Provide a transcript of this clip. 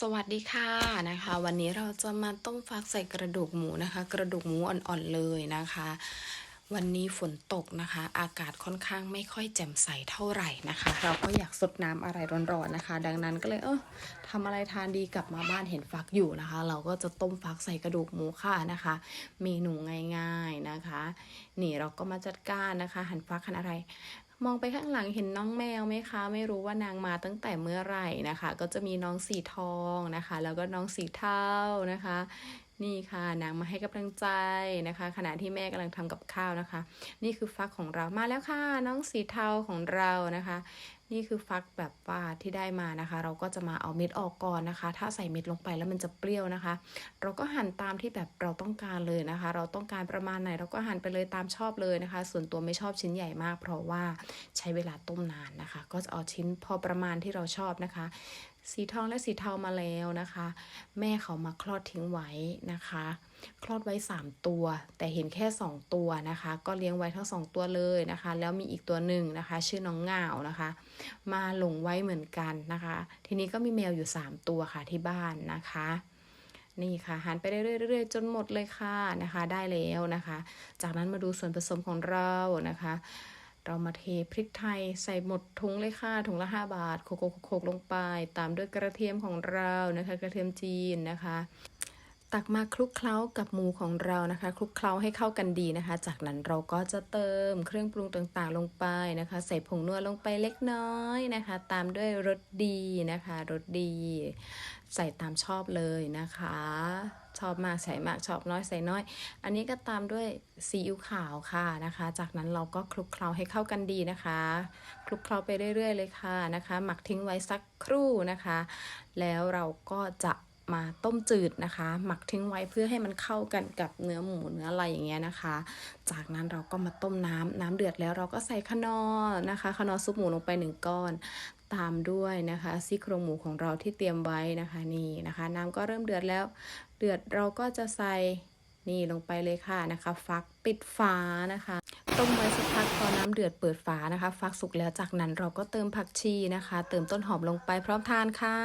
สวัสดีค่ะนะคะ วันนี้เราจะมาต้มฟักใส่กระดูกหมูนะคะ กระดูกหมูอ่อนๆเลยนะคะ วันนี้ฝนตกนะคะ อากาศค่อนข้างไม่ค่อยแจ่มใสเท่าไหร่นะคะ เราก็อยากสดน้ำอะไรร้อนๆนะคะ ดังนั้นก็เลยเออทำอะไรทานดีกลับมาบ้านเห็นฟักอยู่นะคะ เราก็จะต้มฟักใส่กระดูกหมูค่ะนะคะเมนูง่ายๆนะคะ นี่เราก็มาจัดการนะคะ หั่นฟักหั่นอะไรมองไปข้างหลังเห็นน้องแมวไหมคะ ไม่รู้ว่านางมาตั้งแต่เมื่อไหร่นะคะ ก็จะมีน้องสีทองนะคะ แล้วก็น้องสีเทานะคะ นี่ค่ะนางมาให้กำลังใจนะคะ ขณะที่แม่กำลังทำกับข้าวนะคะ นี่คือฟักของเรามาแล้วค่ะ น้องสีเทาของเรานะคะนี่คือฟักแบบว่าที่ได้มานะคะ เราก็จะมาเอาเม็ดออกก่อนนะคะ ถ้าใส่เม็ดลงไปแล้วมันจะเปรี้ยวนะคะ เราก็หั่นตามที่แบบเราต้องการเลยนะคะ เราต้องการประมาณไหนเราก็หั่นไปเลยตามชอบเลยนะคะ ส่วนตัวไม่ชอบชิ้นใหญ่มาก เพราะว่าใช้เวลาต้มนานนะคะ ก็จะเอาชิ้นพอประมาณที่เราชอบนะคะ สีทองและสีเทามาแล้วนะคะ แม่เขามาคลอดทิ้งไว้นะคะ คลอดไว้ 3 ตัว แต่เห็นแค่ 2 ตัวนะคะ ก็เลี้ยงไว้ทั้ง 2 ตัวเลยนะคะ แล้วมีอีกตัวหนึ่งนะคะ ชื่อน้องเงานะคะมาหลงไว้เหมือนกันนะคะ ทีนี้ก็มีแมวอยู่ 3 ตัวค่ะที่บ้านนะคะ นี่ค่ะหันไปเรื่อยๆจนหมดเลยค่ะนะคะ ได้แล้วนะคะ จากนั้นมาดูส่วนผสมของเรานะคะ เรามาเทพริกไทยใส่หมดถุงเลยค่ะถุงละ 5 บาทโขกๆลงไป ตามด้วยกระเทียมของเรานะคะ กระเทียมจีนนะคะ ตักมาคลุกเคล้ากับหมูของเรานะคะคลุกเคล้าให้เข้ากันดีนะคะ จากนั้นเราก็จะเติมเครื่องปรุงต่างๆ ลงไปนะคะ ใส่ผงนัวลงไปเล็กน้อยนะคะ ตามด้วยรสดีนะคะรสดี ใส่ตามชอบเลยนะคะ ชอบมากใส่มากชอบน้อยใส่น้อย อันนี้ก็ตามด้วยซีอิ๊วขาวค่ะนะคะ จากนั้นเราก็คลุกเคล้าให้เข้ากันดีนะคะคลุกเคล้าไปเรื่อย ๆ เลยค่ะนะคะ หมักทิ้งไว้สักครู่นะคะ แล้วเราก็จะ มาต้มจืดนะคะ หมักทิ้งไว้เพื่อให้มันเข้ากันกับเนื้อหมูเนื้ออะไรอย่างเงี้ยนะคะ จากนั้นเราก็มาต้มน้ำน้ำเดือดแล้วเราก็ใส่ขนอนะคะขนอซุปหมูลงไปหนึ่งก้อน ตามด้วยนะคะซี่โครงหมูของเราที่เตรียมไว้นะคะนี่นะคะ น้ำก็เริ่มเดือดแล้ว เดือดเราก็จะใส่นี่ลงไปเลยค่ะนะคะ ฟักปิดฝานะคะต้มไว้สักพักพอน้ำเดือดเปิดฝานะคะ ฟักสุกแล้วจากนั้นเราก็เติมผักชีนะคะ เติมต้นหอมลงไปพร้อมทานค่ะ